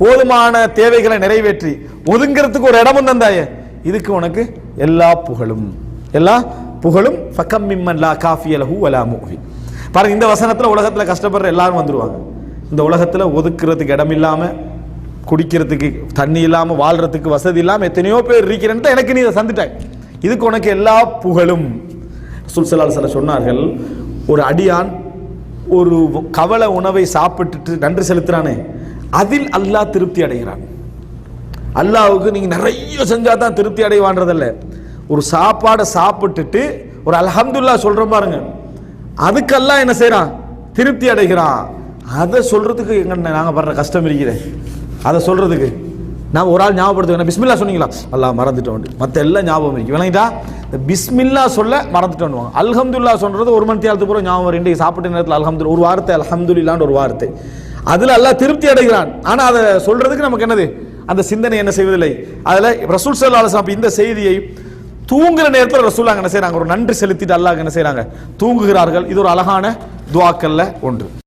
போதுமான தேவைகளை நிறைவேற்றி ஒதுங்கிறதுக்கு ஒரு இடமும் தந்தாயே. இதுக்கு உனக்கு எல்லா புகழும். எல்லா புகழும். ஃபக்கம் மிம்மன் லா காஃபியலஹு வலா முஹி பாருங்க இந்த வசனத்தில் உலகத்தில் கஷ்டப்படுற எல்லாரும் வந்துடுவாங்க இந்த உலகத்தில் ஒதுக்குறதுக்கு இடம் இல்லாமல் குடிக்கிறதுக்கு தண்ணி இல்லாமல் வாழ்றதுக்கு வசதி இல்லாமல் எத்தனையோ பேர் இருக்கிறேன்ட்டு எனக்கு நீ இதை சந்துட்டாய் இதுக்கு உனக்கு எல்லா புகழும். சுல்சலால் சில சொன்னார்கள் ஒரு அடியான் ஒரு கவலை உணவை சாப்பிட்டுட்டு நன்றி செலுத்துறானே. அதில் அல்லாஹ் திருப்தி அடைகிறான். அல்லாவுக்கு நீங்க நிறைய செஞ்சா தான் திருப்தி அடைவான்றதில்ல ஒரு சாப்பாடை சாப்பிட்டுட்டு ஒரு அலஹம்துல்லா சொல்றோம் பாருங்க. அதுக்கெல்லாம் என்ன செய்கிறான் திருப்தி அடைகிறான். அதை சொல்றதுக்கு எங்க நாங்க படுற கஷ்டம் இருக்கிறே அதை சொல்றதுக்கு. நான் ஒரு ஆள் ஞாபகப்படுத்துவேன் பிஸ்மில்லா சொன்னீங்களா? அல்லாஹ் மறந்துட்டோம். மற்ற எல்லாம் ஞாபகம் இருக்கு. விளங்கிட்டா? இந்த பிஸ்மில்லா சொல்ல மறந்துட்டோம் அல்ஹம்துல்லா சொல்றது ஒரு மணி நேரத்துக்கு பூரா ஞாபகம் ரெண்டு இன்றைக்கு சாப்பிட்ட நேரத்தில் அல்ஹம்துல்லா ஒரு வார்த்தை அல்ஹம்துலில்லான்னு ஒரு வார்த்தை. அதில் அல்லாஹ் திருப்தி அடைகிறான். ஆனால் அதை சொல்றதுக்கு நமக்கு என்னது? அந்த சிந்தனை என்ன செய்வதில்லை. அதில் ரசூல் சல்லா இந்த செய்தியை தூங்குற நேரத்தில் ரசூலாங்க என்ன செய்கிறாங்க ஒரு நன்றி செலுத்திட்டு அல்லாஹ் என்ன செய்கிறாங்க தூங்குகிறார்கள். இது ஒரு அழகான துவாக்கல்ல ஒன்று.